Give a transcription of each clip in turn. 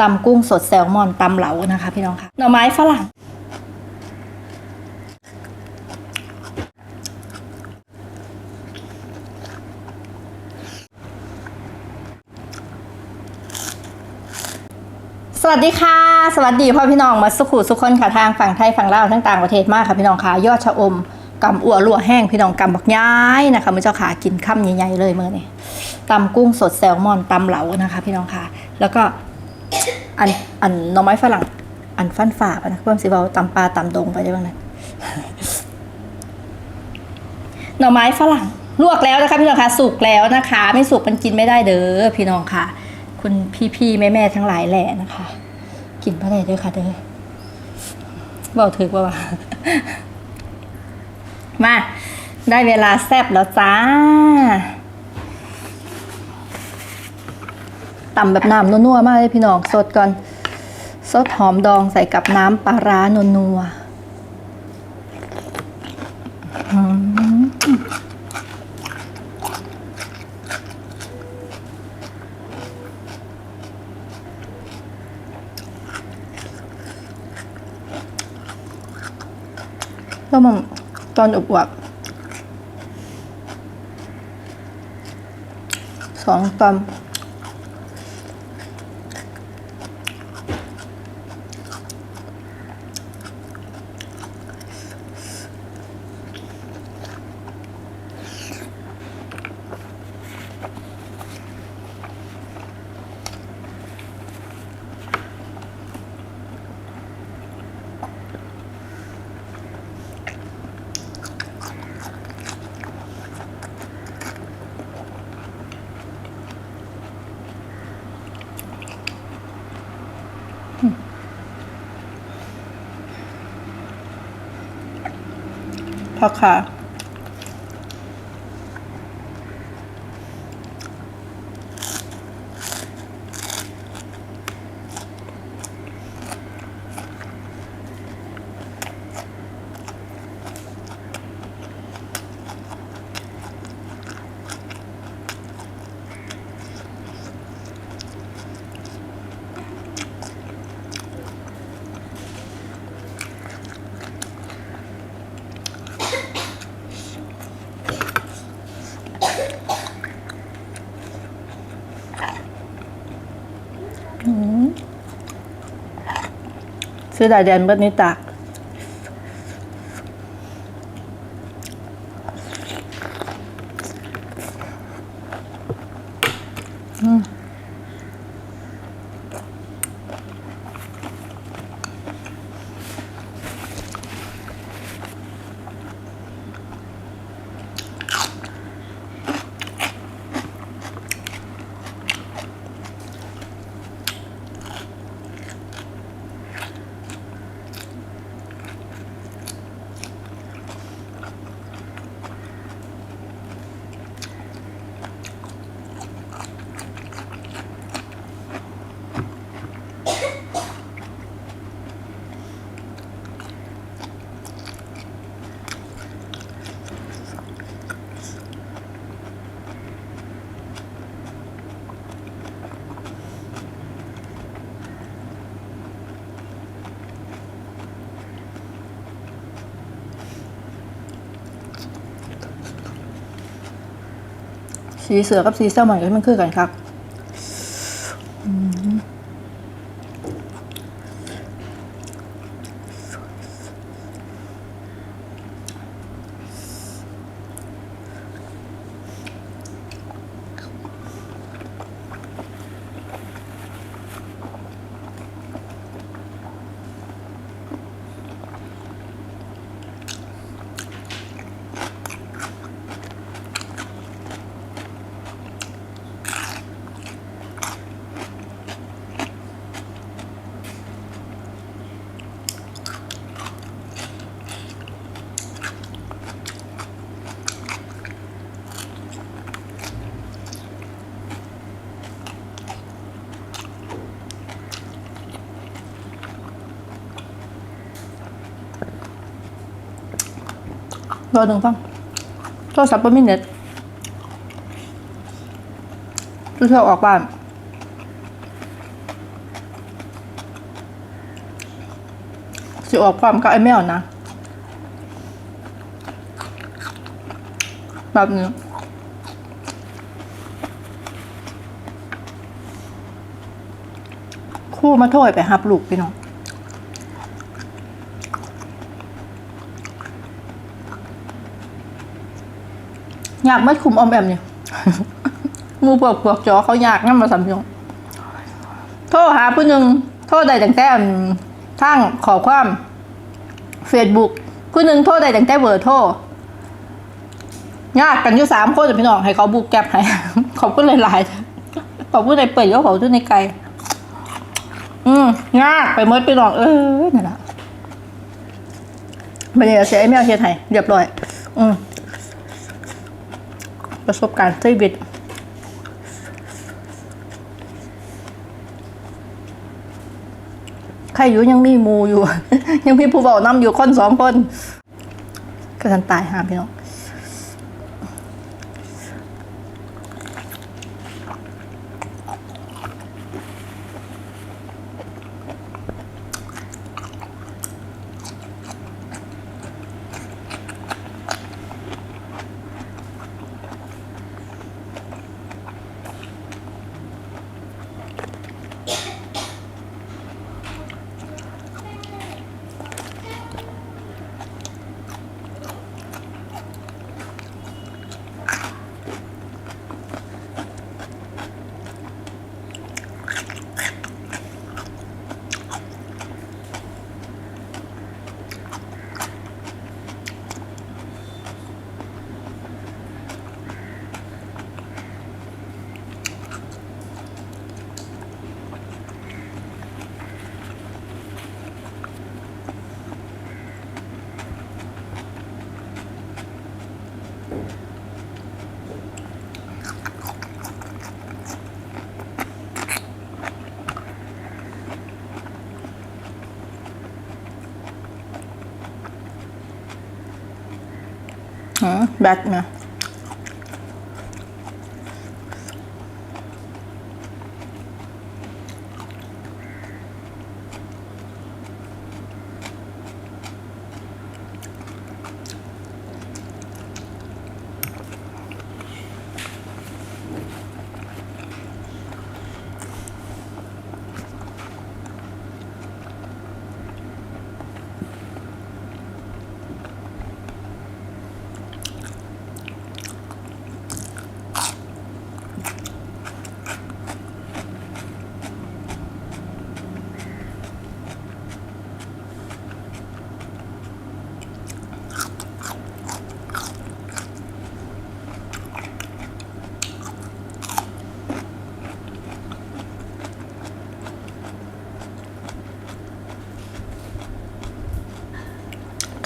ตำกุ้งสดแซลมอนตำเหลานะคะพี่น้องค่ะหน่อไม้ฝรั่งสวัสดีค่ะ สวัสดีพ่อพี่น้องมาสุขุสุขคนค่ะทางฝั่งไทยฝั่งลาวทั้งต่างประเทศมากค่ะพี่น้องค่ะยอดชะอมกำอัวลัวแห้งพี่น้องกำบักย้ายนะคะมือเจ้าขากินค่ำใหญ่ๆเลยเมื่อนี้ตำกุ้งสดแซลมอนตำเหลานะคะ พี่น้องค่ะ แล้วก็ อันอันหน่อไม้ฝรั่ง อันฟันฝ่าปะนะเพิ่มสิเบาตำปลาตำดงไปได้บ้างนะหน่อไม้ฝรั่งลวกแล้วนะคะพี่น้องคะสุกแล้วนะคะ ไม่สุกมันกินไม่ได้เด้อพี่น้องค่ะ คุณพี่ๆแม่ๆทั้งหลายแหละนะคะ กินบ่ได้เด้อค่ะเด้อบอกถึกว่าว่ามาได้เวลาแซบแล้วจ้า ตำแบบน้ำนัวๆมากเลยพี่น้องสดก่อนสดหอมดองใส่กับน้ำปลาร้านัวๆอืมแล้วมันตอนอบอวบสองตำ พอค่ะ ซื้อดาแดนเบิดนี้ตา สีเสือกับสีแซลมอนก็มันคือกันครับ ตัวหนึ่งฟังโทรศัพท์ไม่เน็ตเที่ยออกบ้านสิออกความก็ไอแมวนะแบบนี้คู่มาถ้อยไปหับลูกพี่น้อง อยากไม่คุมออมแอมเนี่ยมูพวกพวกจอเขาอยากงั้นมาสัมยงโทรหาผู้หนึ่งโทษใดแต่งแต่อันทางขอความเฟซบุ๊กผู้หนึ่งโทษใดแต่งแต่เบอร์โทรยากกันอยู่สามคนแต่พี่น้องให้เขาบุกแก๊ปให้ขอบคุณหลายๆขอบคุณในเปิดก็ขอบคุณในไกลอืมยากไปเมื่อพี่น้องเออนั่นแหละบันนี้เสียไอ้แมวเฮ็ดให้เรียบร้อย อืม ประสบการณ์ชีวิตใครอยู่ยังมีมูอยู่ ยังมีผู้เบาน้ำอยู่คนสองคนก็ทันตายหาพี่น้อง หืมแบตเนี่ย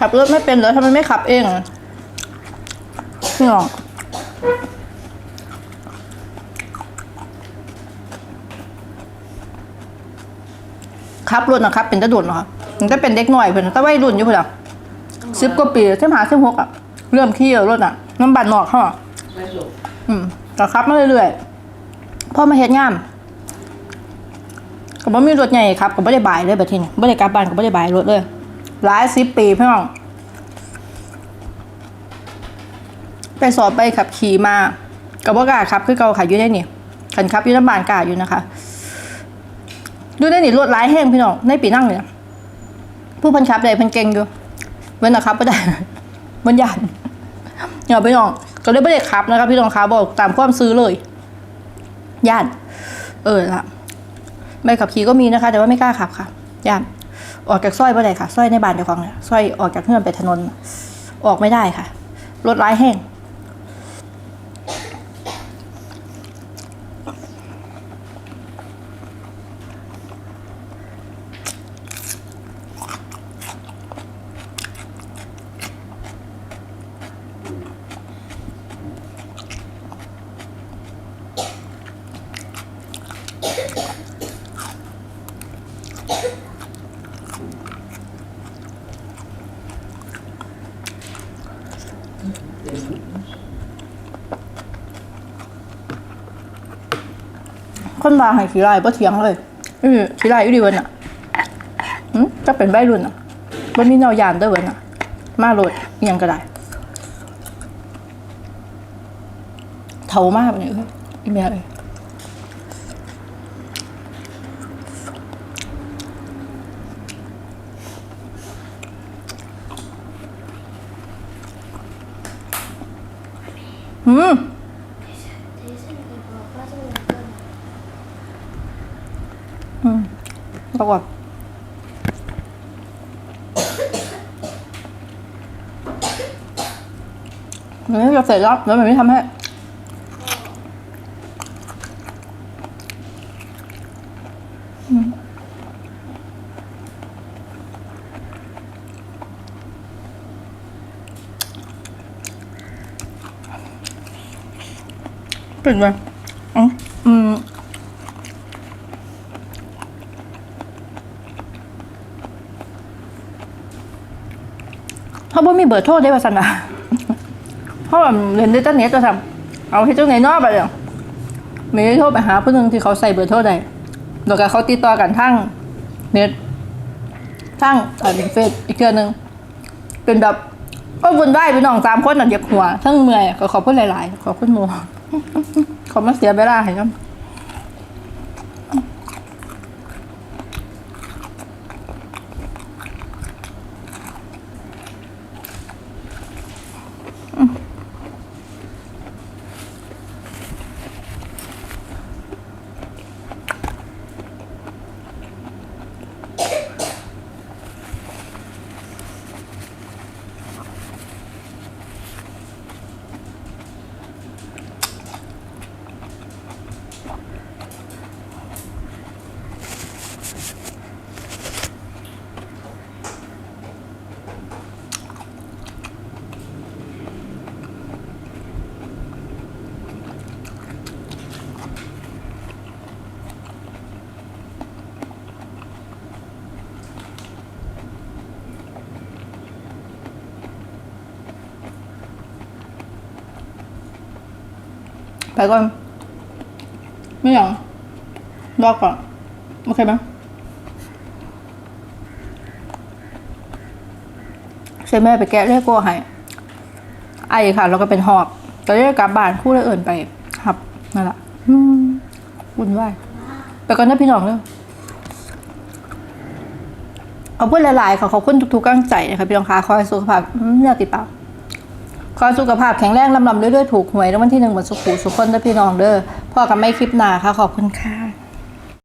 ขับรถไม่เป็นเหรอทำไมไม่ขับเองอะพี่น้องขับรถนะครับ เป็นตะดุนเหรอคะมันก็เป็นเด็กหน่อยเพื่อนแต่วัยรุ่นอยู่เพื่อนสิบกว่าปีเส้นหาเส้นหกอะ เริ่มขี่รถอะ น้ำบันนอกเขาอะอืมก็ขับมาเรื่อยๆพอมาเฮ็ดงานก็บ่มีรถใหญ่ครับก็บ่ได้บายเลยแบบทีนี้บ่ได้กลับบ้านก็บ่ได้บายรถเลย หลายสิบปีพี่น้อง ไปสอบไปขับขี่มากับว่ากล้าขับคือเกาค่ะอยู่ได้นี่ขันขับยู่น้ำบานกาอยู่นะคะดูได้นี่รถหลายแห้งพี่น้องในปีนั่งเนี่ยผู้พันขับได้เพันเก่งอยู่เว้นนะครับไม่ได้มันยันอย่าพี่น้องก็เลยไม่ได้ขับนะครับ พี่น้องครับบอกตามความซื้อเลยยานเออละใบขับขี่ก็มีนะคะ แต่ว่าไม่กล้าขับค่ะยาน ออกจากซอยไม่ได้ค่ะซอยในบ้านเจ้าของเนี่ยซอยออกจากเฮือนไปถนน ออกไม่ได้ค่ะ รถร้ายแห้ง คนมาให้ขี้ลายบ่เถียงเลยอือขี้ลายอยู่ดีวันน่ะอืมจะเป็นใบรุ่นอะมันมีแนวยานด้วยเว้ยน่ะ มาโหลดอิหยังก็ได้เทามากเลยเอ้ยอีเมียเลยอืม อืม แล้วก็มันไม่จะเสร็จแล้วแล้วมันไม่ทำให้เป็นไงอ๋ออืม เขาบ่มีเบอร์โทรได้ว่าสันนะเพราะว่าเรียนได้ตั้งเน็ตจะทำเอาให้เจ้าไหนนอกไปเลยมีโทรไปหาผู้หนึงที่เขาใส่เบอร์โทรได้แล้วก็เขาติดต่อกันทั้งเน็ตทั้งเอ่อเฟซอีกเทื่อหนึงเป็นแบบก็วุ่นวายพี่น้องสามคนน่ะเหยียบหัวทั้งเมื่อยก็ขอบคุณหลาย ๆ ขอบคุณโมขอมาเสียเวลาให้กัน ไปก่อน ไม่อยากรอกก่อน โอเคไหมใช่แม่ไปแกะเลขโก้ให้ไอค่ะ แล้วก็เป็นหอบก็เลยกลับบ้านคู่เลยเอิ่นไปหับนั่นแหละอุ่นวายไปก่อนนะพี่น้องเด้อเอาพูดหลายๆขอขอบคุณทุกๆกำลังใจนะคะพี่น้องคะขอให้สุขภาพเนี่ยติดปาก ขอให้สุขภาพแข็งแรงลำลำเรื่อยๆถูกหวยรางวัลที่หนึ่งหมดสุขุสุขคนเด้อพี่น้องเด้อพ่อกับไม่คลิปหนาค่ะขอบคุณค่ะ